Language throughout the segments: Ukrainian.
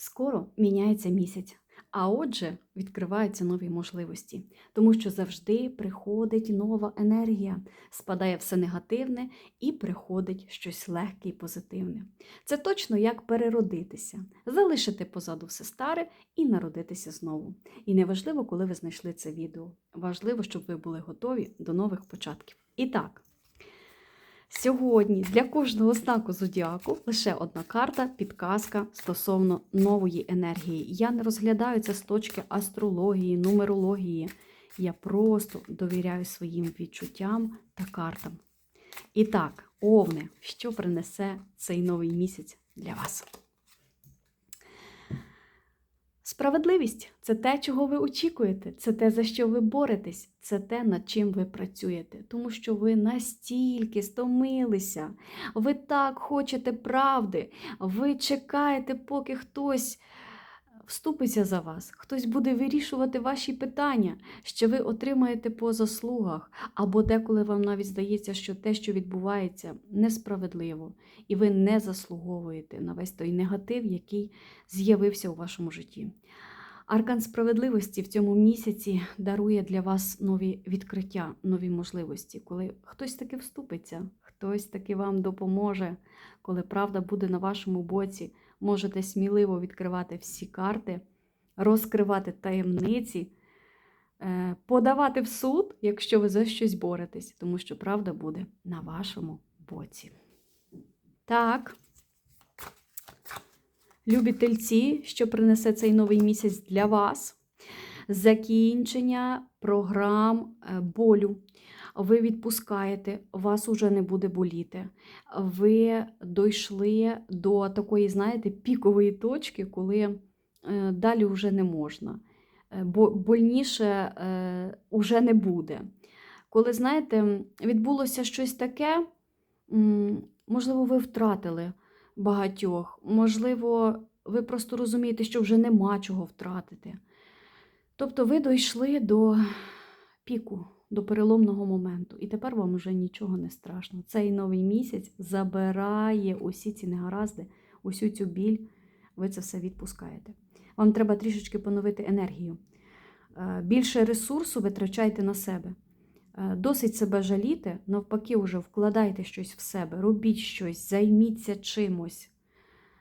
Скоро міняється місяць, а отже, відкриваються нові можливості, тому що завжди приходить нова енергія, спадає все негативне і приходить щось легке і позитивне. Це точно як переродитися, залишити позаду все старе і народитися знову. І не важливо, коли ви знайшли це відео. Важливо, щоб ви були готові до нових початків. І так. Сьогодні для кожного знаку зодіаку лише одна карта, підказка стосовно нової енергії. Я не розглядаю це з точки астрології, нумерології. Я просто довіряю своїм відчуттям та картам. І так, овне, що принесе цей новий місяць для вас? Справедливість це те, чого ви очікуєте, це те, за що ви боретесь, це те, над чим ви працюєте, тому що ви настільки стомилися, ви так хочете правди, ви чекаєте, поки хтось вступиться за вас, хтось буде вирішувати ваші питання, що ви отримаєте по заслугах, або деколи вам навіть здається, що те, що відбувається, несправедливо, і ви не заслуговуєте на весь той негатив, який з'явився у вашому житті. Аркан справедливості в цьому місяці дарує для вас нові відкриття, нові можливості, коли хтось таки вступиться, хтось таки вам допоможе, коли правда буде на вашому боці, можете сміливо відкривати всі карти, розкривати таємниці, е, подавати в суд, якщо ви за щось боретесь, тому що правда буде на вашому боці. Так. Любі тельці, що принесе цей новий місяць для вас. Закінчення програм е, болю. Ви відпускаєте, вас уже не буде боліти. Ви дійшли до такої, знаєте, пікової точки, коли е, далі вже не можна. Е, Бо больніше вже не буде. Коли, знаєте, відбулося щось таке, можливо, ви втратили багатьох. Можливо, ви просто розумієте, що вже нема чого втратити. Тобто ви дійшли до піку, до переломного моменту, і тепер вам вже нічого не страшно. Цей новий місяць забирає усі ці негаразди, усю цю біль, ви це все відпускаєте. Вам треба трішечки поновити енергію. Е, Більше ресурсу витрачайте на себе. Е, Досить себе жаліти, навпаки, вже вкладайте щось в себе, робіть щось, займіться чимось.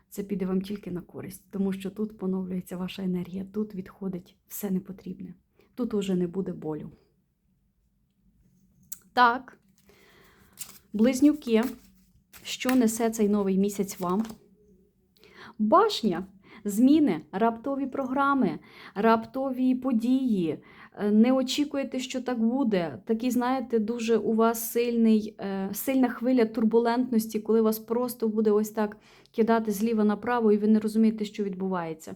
Це піде вам тільки на користь, тому що тут поновлюється ваша енергія, тут відходить все непотрібне. Тут уже не буде болю. Так, близнюки, що несе цей новий місяць вам? Башня, зміни, раптові програми, раптові події. Е, Не очікуєте, що так буде. Такий, знаєте, дуже у вас сильний, е, сильна хвиля турбулентності, коли вас просто буде ось так кидати зліва направо, і ви не розумієте, що відбувається.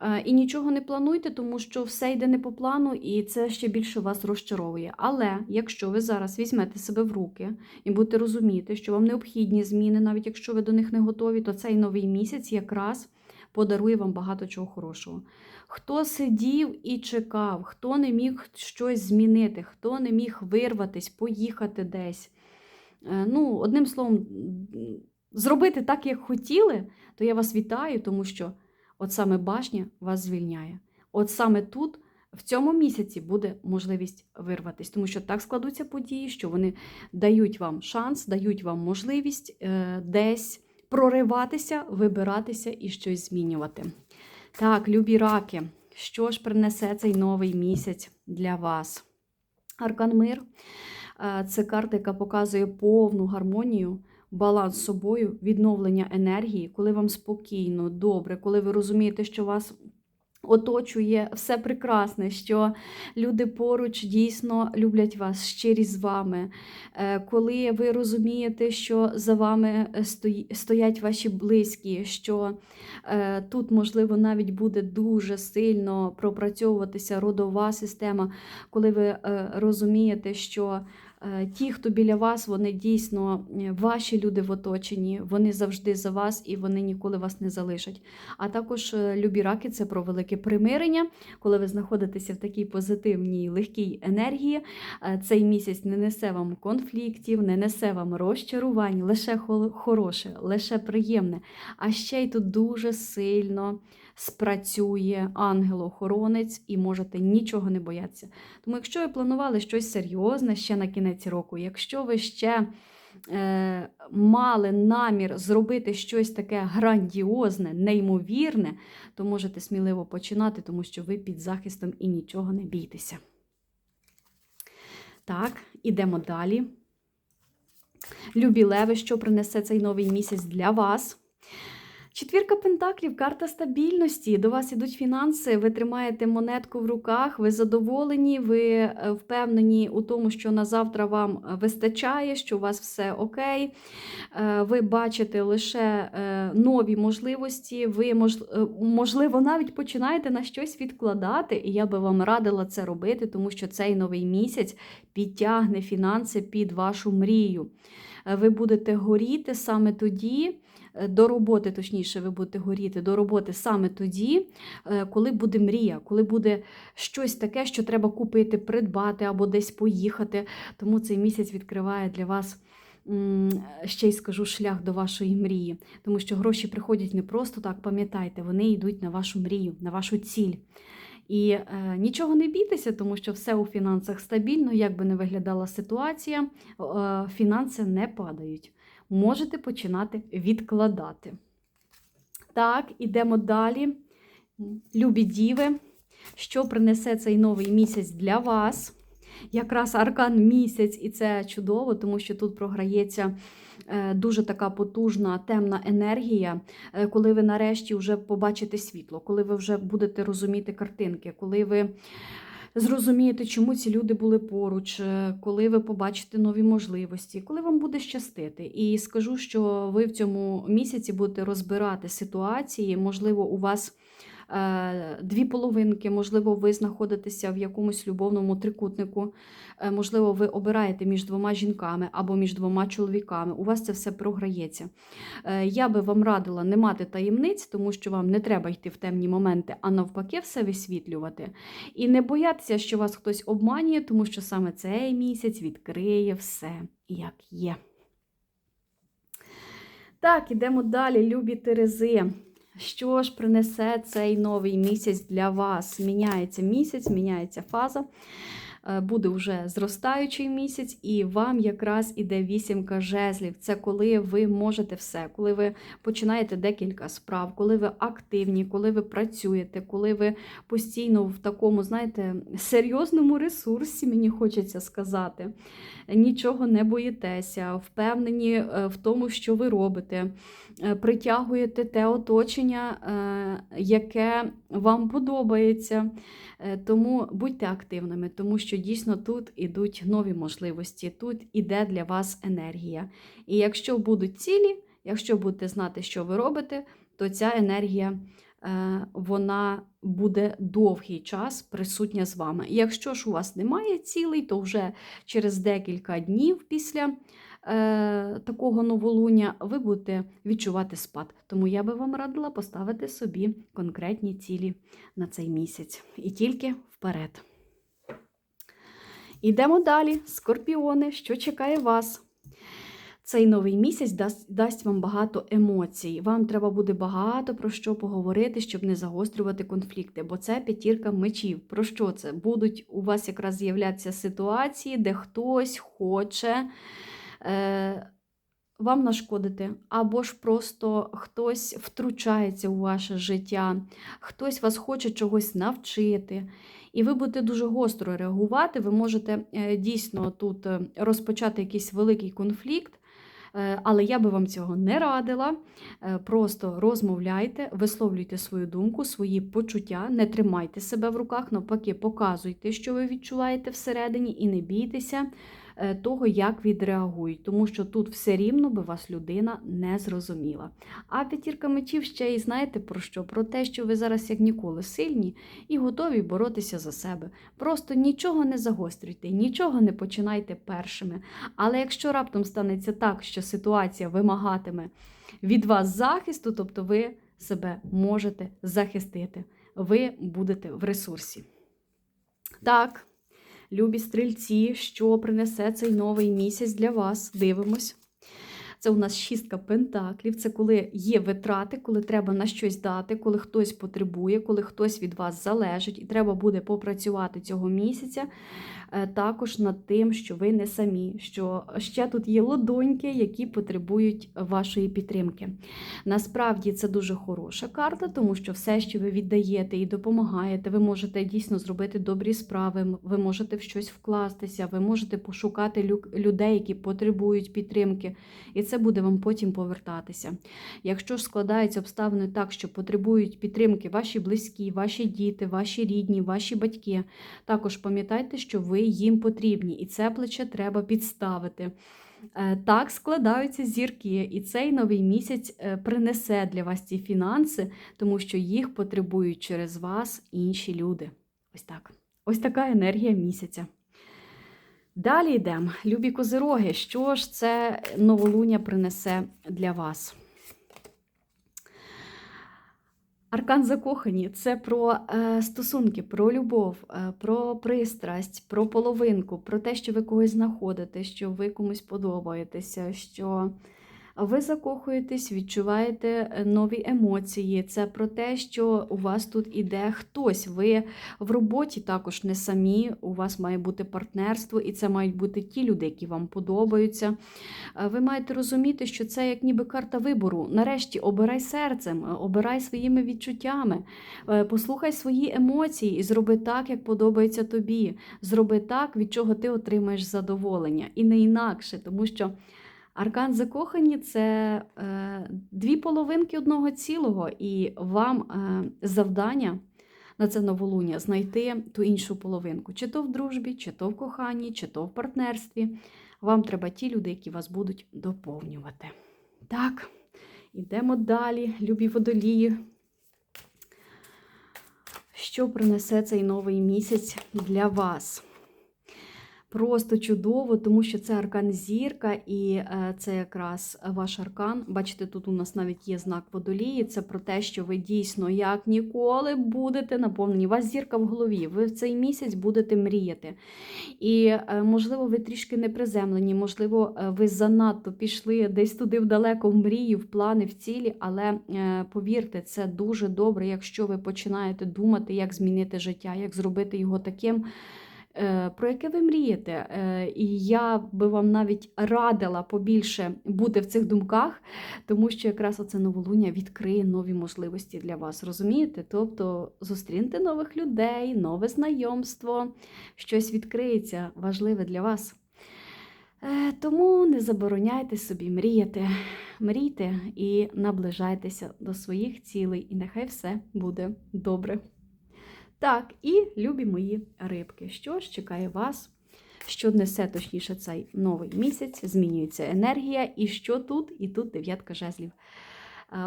Е, І нічого не плануйте, тому що все йде не по плану, і це ще більше вас розчаровує. Але якщо ви зараз візьмете себе в руки і будете розуміти, що вам необхідні зміни, навіть якщо ви до них не готові, то цей новий місяць якраз подарує вам багато чого хорошого. Хто сидів і чекав, хто не міг щось змінити, хто не міг вирватись, поїхати десь. Е, Ну, одним словом, зробити так, як хотіли, то я вас вітаю, тому що от саме башня вас звільняє. От саме тут, в цьому місяці, буде можливість вирватись, тому що так складуться події, що вони дають вам шанс, дають вам можливість е, десь прориватися, вибиратися і щось змінювати. Так, любі раки, що ж принесе цей новий місяць для вас? Аркан Мир е, це карта, яка показує повну гармонію, баланс з собою, відновлення енергії, коли вам спокійно, добре, коли ви розумієте, що вас оточує все прекрасне, що люди поруч дійсно люблять вас, щирі з вами. Е, Коли ви розумієте, що за вами е, стоять ваші близькі, що е, тут, можливо, навіть буде дуже сильно пропрацьовуватися родова система, коли ви розумієте, що Ті, хто біля вас, вони дійсно е, ваші люди в оточенні, вони завжди за вас і вони ніколи вас не залишать. А також е, любі раки це про велике примирення, коли ви знаходитеся в такій позитивній легкій енергії. Е, Цей місяць не несе вам конфліктів, не несе вам розчарувань, лише хороше, лише приємне. А ще й тут дуже сильно спрацює ангел-охоронець і можете нічого не боятися. Тому, якщо ви планували щось серйозне ще на кінець року, якщо ви ще е, мали намір зробити щось таке грандіозне, неймовірне, то можете сміливо починати, тому що ви під захистом і нічого не бійтеся. Так, ідемо далі. Любі леви, що принесе цей новий місяць для вас? Четвірка пентаклів, карта стабільності. До вас ідуть фінанси, ви тримаєте монетку в руках, ви задоволені, ви е, впевнені у тому, що на завтра вам вистачає, що у вас все окей. Е, Ви бачите лише е, нові можливості, ви е, можливо навіть починаєте на щось відкладати, і я би вам радила це робити, тому що цей новий місяць підтягне фінанси під вашу мрію. Е, Ви будете горіти саме тоді, е, до роботи, точніше, ви будете горіти до роботи саме тоді, е, коли буде мрія, коли буде щось таке, що треба купити, придбати або десь поїхати. Тому цей місяць відкриває для вас. Ще й скажу шлях до вашої мрії, тому що гроші приходять не просто так, пам'ятайте, вони йдуть на вашу мрію, на вашу ціль. І е, нічого не бійтеся, тому що все у фінансах стабільно, як би не виглядала ситуація, е, фінанси не падають. Можете починати відкладати. Так, ідемо далі. Любі діви, що принесе цей новий місяць для вас? Якраз аркан місяць, і це чудово, тому що тут програється дуже така потужна темна енергія, е, коли ви нарешті вже побачите світло, коли ви вже будете розуміти картинки, коли ви зрозумієте, чому ці люди були поруч, е, коли ви побачите нові можливості, коли вам буде щастити. І скажу, що ви в цьому місяці будете розбирати ситуації, можливо, у вас. Е, Дві половинки, можливо, ви знаходитеся в якомусь любовному трикутнику, е, можливо, ви обираєте між двома жінками або між двома чоловіками. У вас це все програється. Е, Я би вам радила не мати таємниць, тому що вам не треба йти в темні моменти, а навпаки, все висвітлювати. І не боятися, що вас хтось обманює, тому що саме цей місяць відкриє все, як є. Так, ідемо далі, любі Терези. Що ж принесе цей новий місяць для вас? Міняється місяць, міняється фаза. Е, Буде вже зростаючий місяць, і вам якраз іде вісімка жезлів. Це коли ви можете все, коли ви починаєте декілька справ, коли ви активні, коли ви працюєте, коли ви постійно в такому, знаєте, серйозному ресурсі, мені хочеться сказати. Нічого не боїтеся, впевнені е, в тому, що ви робите. Е, Притягуєте те оточення, яке вам подобається. Тому будьте активними, тому що дійсно тут ідуть нові можливості, тут іде для вас енергія. І якщо будуть цілі, якщо будете знати, що ви робите, то ця енергія е, вона буде довгий час присутня з вами. Якщо ж у вас немає цілей, то вже через декілька днів після е, такого новолуння ви будете відчувати спад. Тому я би вам радила поставити собі конкретні цілі на цей місяць. І тільки вперед. Ідемо далі. Скорпіони, що чекає вас? Цей новий місяць дасть, дасть вам багато емоцій. Вам треба буде багато про що поговорити, щоб не загострювати конфлікти, бо це п'ятірка мечів. Про що це? Будуть у вас якраз з'являтися ситуації, де хтось хоче е, вам нашкодити, або ж просто хтось втручається у ваше життя, хтось вас хоче чогось навчити. І ви будете дуже гостро реагувати. Ви можете е, дійсно тут е, розпочати якийсь великий конфлікт. Е, Але я би вам цього не радила. Просто розмовляйте, висловлюйте свою думку, свої почуття, не тримайте себе в руках, навпаки, показуйте, що ви відчуваєте всередині, і не бійтеся того, як відреагують, тому що тут все рівно би вас людина не зрозуміла. А п'ятірка мечів ще й знаєте про що? Про те, що ви зараз як ніколи сильні і готові боротися за себе. Просто нічого не загострюйте, нічого не починайте першими. Але якщо раптом станеться так, що ситуація вимагатиме від вас захисту, тобто ви себе можете захистити, ви будете в ресурсі. Так, любі стрільці, що принесе цей новий місяць для вас? Дивимось. Це у нас шістка пентаклів. Це коли є витрати, коли треба на щось дати, коли хтось потребує, коли хтось від вас залежить, і треба буде попрацювати цього місяця е, також над тим, що ви не самі, що ще тут є лодоньки, які потребують вашої підтримки. Насправді це дуже хороша карта, тому що все, що ви віддаєте і допомагаєте, ви можете дійсно зробити добрі справи, ви можете в щось вкластися, ви можете пошукати людей, які потребують підтримки, і це буде вам потім повертатися. Якщо ж складаються обставини так, що потребують підтримки ваші близькі, ваші діти, ваші рідні, ваші батьки, також пам'ятайте, що ви їм потрібні, і це плече треба підставити. Е, Так складаються зірки, і цей новий місяць е, принесе для вас ці фінанси, тому що їх потребують через вас інші люди. Ось так. Ось така енергія місяця. Далі йдемо. Любі козироги, що ж це новолуння принесе для вас? Аркан закохані це про е, стосунки, про любов, е, про пристрасть, про половинку, про те, що ви когось знаходите, що ви комусь подобаєтеся, що ви закохуєтесь, відчуваєте е, нові емоції. Це про те, що у вас тут іде хтось. Ви в роботі також не самі, у вас має бути партнерство, і це мають бути ті люди, які вам подобаються. Е, Ви маєте розуміти, що це як ніби карта вибору. Нарешті обирай серцем, е, обирай своїми відчуттями, послухай свої емоції і зроби так, як подобається тобі. Зроби так, від чого ти отримаєш задоволення, і не інакше, тому що. Аркан закохані це е, дві половинки одного цілого, і вам е, завдання на це новолуння знайти ту іншу половинку, чи то в дружбі, чи то в коханні, чи то в партнерстві. Вам треба ті люди, які вас будуть доповнювати. Так, ідемо далі, любі водолії. Що принесе цей новий місяць для вас? Просто чудово, тому що це аркан зірка, і е, це якраз ваш аркан. Бачите, тут у нас навіть є знак водолії. Це про те, що ви дійсно як ніколи будете наповнені. У вас зірка в голові. Ви в цей місяць будете мріяти. І, е, можливо, ви трішки не приземлені, можливо, е, ви занадто пішли десь туди вдалеко в мрії, в плани, в цілі, але повірте, це дуже добре, якщо ви починаєте думати, як змінити життя, як зробити його таким про яке ви мрієте. Е, І я би вам навіть радила побільше бути в цих думках, тому що якраз оце новолуння відкриє нові можливості для вас. Розумієте? Тобто зустріньте нових людей, нове знайомство, щось відкриється важливе для вас. Е, Тому не забороняйте собі мріяти, мрійте і наближайтеся до своїх цілей, і нехай все буде добре. Так, і любі мої рибки, що ж чекає вас? Що несе точніше цей новий місяць, змінюється енергія, і що тут, і тут дев'ятка жезлів.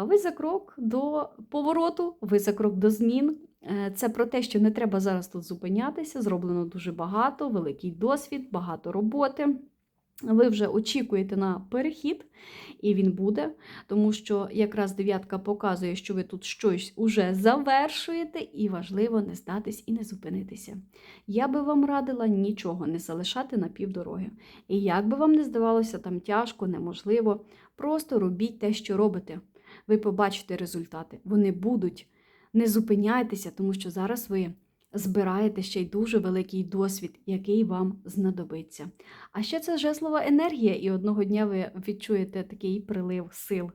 Ви за крок до повороту, ви за крок до змін. Е, Це про те, що не треба зараз тут зупинятися. Зроблено дуже багато, великий досвід, багато роботи. Ви вже очікуєте на перехід, і він буде, тому що якраз дев'ятка показує, що ви тут щось уже завершуєте, і важливо не здатись і не зупинитися. Я би вам радила нічого не залишати на півдороги. І як би вам не здавалося там тяжко, неможливо, просто робіть те, що робите. Ви побачите результати. Вони будуть. Не зупиняйтеся, тому що зараз ви збираєте ще й дуже великий досвід, який вам знадобиться. А ще це жеслова енергія, і одного дня ви відчуєте такий прилив сил.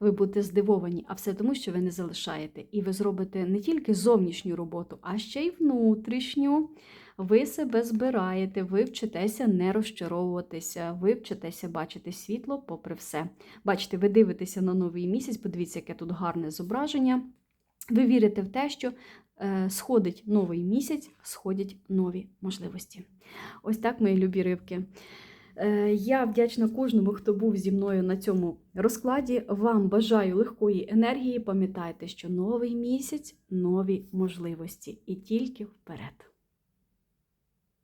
Ви будете здивовані, а все тому, що ви не залишаєте. І ви зробите не тільки зовнішню роботу, а ще й внутрішню. Ви себе збираєте, ви вчитеся не розчаровуватися, ви вчитеся бачити світло попри все. Бачите, ви дивитеся на новий місяць, подивіться, яке тут гарне зображення. Ви вірите в те, що сходить новий місяць, сходять нові можливості. Ось так, мої любі рибки. Е, Я вдячна кожному, хто був зі мною на цьому розкладі. Вам бажаю легкої енергії. Пам'ятайте, що новий місяць нові можливості і тільки вперед.